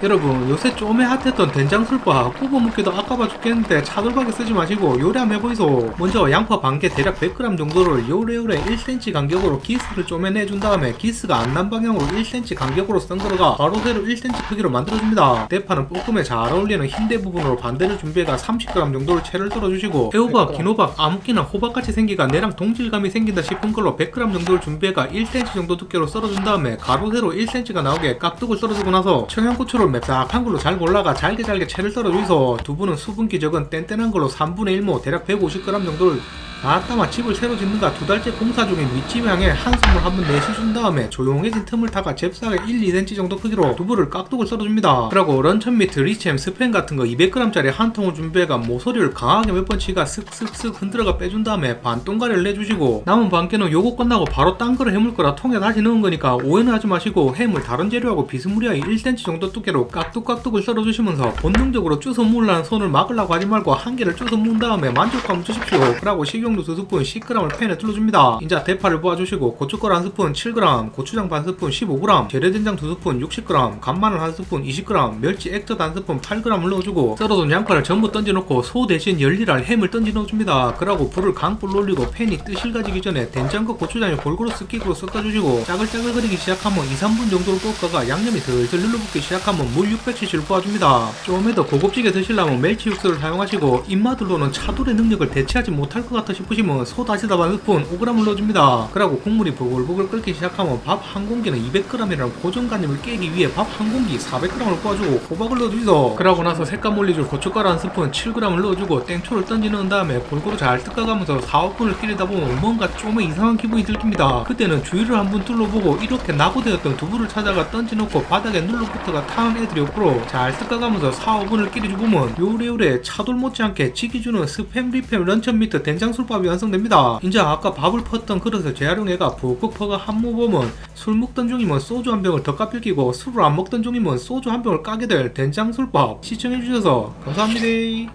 여러분 요새 쪼매 핫했던 된장술밥 구워 먹기도 아까워 죽겠는데 차돌박이 쓰지 마시고 요리 한번 해보이소. 먼저 양파 반개 대략 100g 정도를 요래요래 1cm 간격으로 기스를 쪼매내준 다음에 기스가 안 난 방향으로 1cm 간격으로 썬 거가 바로 세로 1cm 크기로 만들어줍니다. 대파는 볶음에 잘 어울리는 흰대 부분으로 반대를 준비해가 30g 정도를 채를 썰어주시고 애호박, 긴호박, 아무끼나 호박같이 생기가 내랑 동질감이 생긴다 싶은 걸로 100g 정도를 준비해가 1cm 정도 두께로 썰어준 다음에 가로 세로 1cm가 나오게 깍두기를 썰어주고 나서 청양고추를 맵싹한 걸로 잘 골라가 잘게 잘게 채를 썰어주이소. 두부는 수분 기 적은 뗀뗀한 걸로 3분의 1모 대략 150g 정도를 아따마 집을 새로 짓는가 두 달째 공사 중인 윗집 향에 한숨을 한번 내쉬준 다음에 조용해진 틈을 타가 잽싸게 1, 2cm 정도 크기로 두부를 깍둑을 썰어줍니다. 그리고 런천 및 리챔 스팸 같은 거 200g짜리 한 통을 준비해가 모서리를 강하게 몇 번 치가 쓱쓱쓱 흔들어가 빼준 다음에 반 동가리를 내주시고 남은 반개는 요거 끝나고 바로 딴 거를 해물 거라 통에 다시 넣은 거니까 오해는 하지 마시고 햄을 다른 재료하고 비스무리하게 1cm 정도 두께로 깍둑깍둑을 썰어주시면서 본능적으로 쭈서 물라는 손을 막으려고 하지 말고 한 개를 쭈서 문 다음에 만족감을 주십시오. 그리고 식용 유 2스푼 10g을 팬에 둘러줍니다. 이제 대파를 부어주시고 고춧가루 1스푼 7g, 고추장 반 스푼 15g, 재래된장 2스푼 60g, 간마늘 1스푼 20g, 멸치 액젓 1스푼 8g을 넣어주고 썰어둔 양파를 전부 던져놓고 소 대신 열리랄 햄을 던져 넣어줍니다. 그러고 불을 강불 올리고 팬이 뜨실 가지기 전에 된장과 고추장을 골고루 스키고 섞어주시고 짜글짜글거리기 시작하면 2, 3분 정도를 볶아가 양념이 슬슬 눌러붙기 시작하면 물 600cc를 부어줍니다. 좀에 더 고급지게 드시려면 멸치 육수를 사용하시고 입맛으로는 차돌의 능력을 대체하지 못할 것 같아 싶으시면 소다시다 반 스푼 5g을 넣어줍니다. 그리고 국물이 보글보글 끓기 시작하면 밥 한 공기는 200g이라는 고정관념을 깨기 위해 밥 한 공기 400g을 부어주고 호박을 넣어주이소. 그러고 나서 색감 올려줄 고춧가루 한 스푼 7g을 넣어주고 땡초를 던지 넣은 다음에 골고루 잘 뜯어가면서 4, 5분을 끓이다 보면 뭔가 좀 이상한 기분이 들깁니다. 그때는 주위를 한번 둘러보고 이렇게 낙오되었던 두부를 찾아가 던져놓고 바닥에 눌러붙어가 타는 애들이 없고 잘 뜯어가면서 4, 5분을 끓여주보면 요래요래 차돌 못지않게 지기주는 스팸 리팸 런천 미트 된장술 밥이 완성됩니다. 이제 아까 밥을 펐던 그릇을 재활용해가 푹푹 퍼가 한모 보면 술 먹던 중이면 소주 한 병을 더 까필기고 술을 안 먹던 중이면 소주 한 병을 까게 될 된장술밥 시청해주셔서 감사합니다.